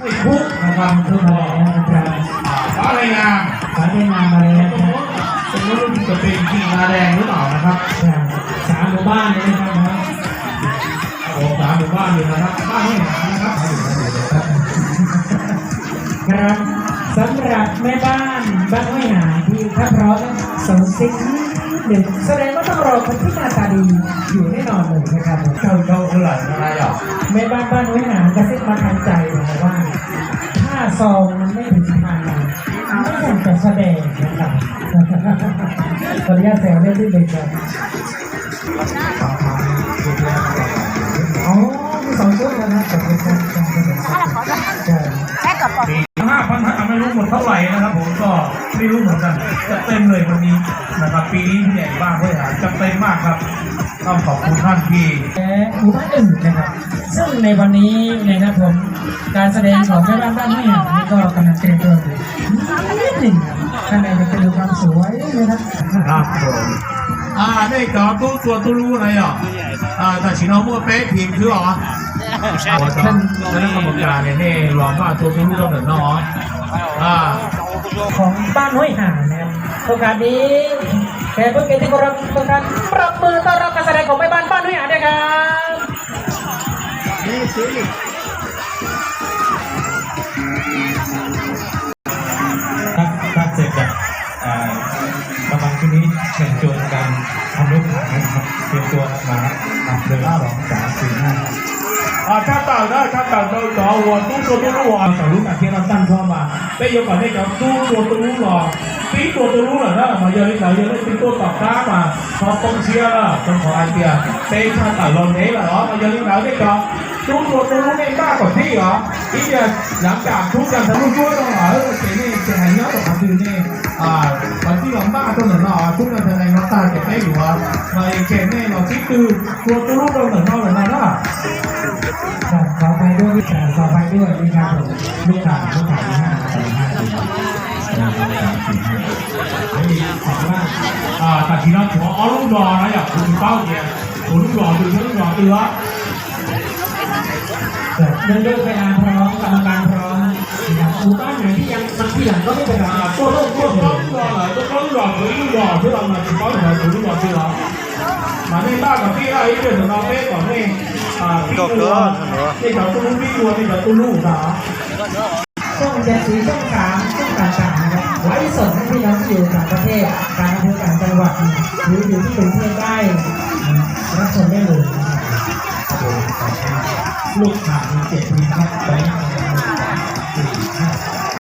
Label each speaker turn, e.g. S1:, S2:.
S1: ไม่คุกนะครับทุกคนนะครับ
S2: อะไรงาม
S1: สายงานมาเลยนะครับ
S2: ตรงนู้นจะเป็นที่นาแดงหรือเปล่านะครับ
S1: สามหมู่บ้านเลยนะครับนะ
S2: โอ้สามหมู่บ้านอยู่นะครับบ้านห้วยหางนะครับ
S1: ครับสำหรับแม่บ้านบ้านห้วยหาที่ถ้าพร้อมสองสิ่งหนึ่งแสดงว่าต้องรอคนที่หน้าตาดีอยู่แน่นอนเลยนะครับ
S2: เจ้าเจ้าเท่าไหร่อะไรอะ
S1: แม่บ้านบ้านห้วยหา ซองมันไม่ถึงพันไม่อยากจะแสดงนะครับขออนุญาตแซวเล่นนิดนึงครับอ๋อมีสองชุดนะครับขอบคุณครับขอบคุณครับใช่
S2: ห้าพันห้าไม่รู้หมดเท่าไหร่นะครับผมก็ไม่รู้เหมือนกันจะเต็มเลยวันนี้นะครับปีนี้ผู้ใหญ่บ้านห้วยหางจะเต็มมากครับต้องขอบคุณท่านที่
S1: และหมู่บ้านอื่นนะครับ ในวันนี้นะครับผมการแสดงของแม่บ้านบ้านแม่นี่ก็กำลังเตรียมตัวอยู่นิดหนึ่งข้างในจะเป็นความสวยนะครับ
S2: ครับผมอ่าได้จอตู้ตัวตู้รู้อะไรอะอ่าแต่ชิโนมัวเป๊ะผิดคือหรอท่าข่าะกรรมการเนี่ยนี่รองว่าตัวตู้รู้กำเนิดน้องอ่า
S1: ของบ้านห้วยห่านะครับโอกาสนี้แขกผู้เกียรติของเราทุกท่านปรบมือต้อนรับการแสดงของแม่บ้านบ้านห้วยห่านด้วยครับ
S3: ซื้อครับครับเสร็จจากกำลังชุดนี้เชิญชวนการทำรถถังเตรียมตัวมาครับเดินสองสามสี่ห้า
S2: อ่าถ้าต่างได้ถ้าต่างเราต่อหัวตู้ตัวตู้หัวต่อรู้กันที่เราตั้งเข้ามาได้ยอะกว่านได้กับตู้ตัวตู้หลอกตีตัวตัวรู้หรอนะมาเยอะนิดหน่อยเยอะนิดเป็ตัวตอบด้ามาพอต้องเชียร์ต้องขอไอเดียเต้นชาต่าง
S1: ลเนี้ยหรอมาเยอะนิดหน่อยได้กับ ชาขอไปด้วยนะครับผมลูกหลานลูกหลานห้าสองห้าสี่
S3: สองสามสี่ห้า
S2: ถามว่าอ่าแต่ทีนั้นถือว่าอ๋อลูกรอนะอยากคุณเป้าเนี่ยคุณลูกรอดูลูกรอเตือ
S1: เรื่องเลิกเวลาพร้อมกรรมการพร้อมหมู่บ้านไหนที่ยังมานที่หลังก็ไม่เป็นไร
S2: ก็ต้องก็ต้องรอหน่อยก็ต้องรอถึงรอที่เรามาถึงต้องรอถึงรอที่เรามาในบ้านกับพี่ไอ้เรื่องของเราเป๊ก่อนนี่พี่ตัวนี่เขาตุ้งพี่ตัวนี่เขาตุ้งลูกเหรอ
S1: ช่องเจ็ดสีช่องสามช่องต่างๆนะครับไว้สดให้พี่น้องที่อยู่ต่างประเทศต่างอำเภอต่างจังหวัดหรืออยู่ที่กรุงเทพได้รับชมได้ ลู
S3: กหางมีเจ็บมีครับไป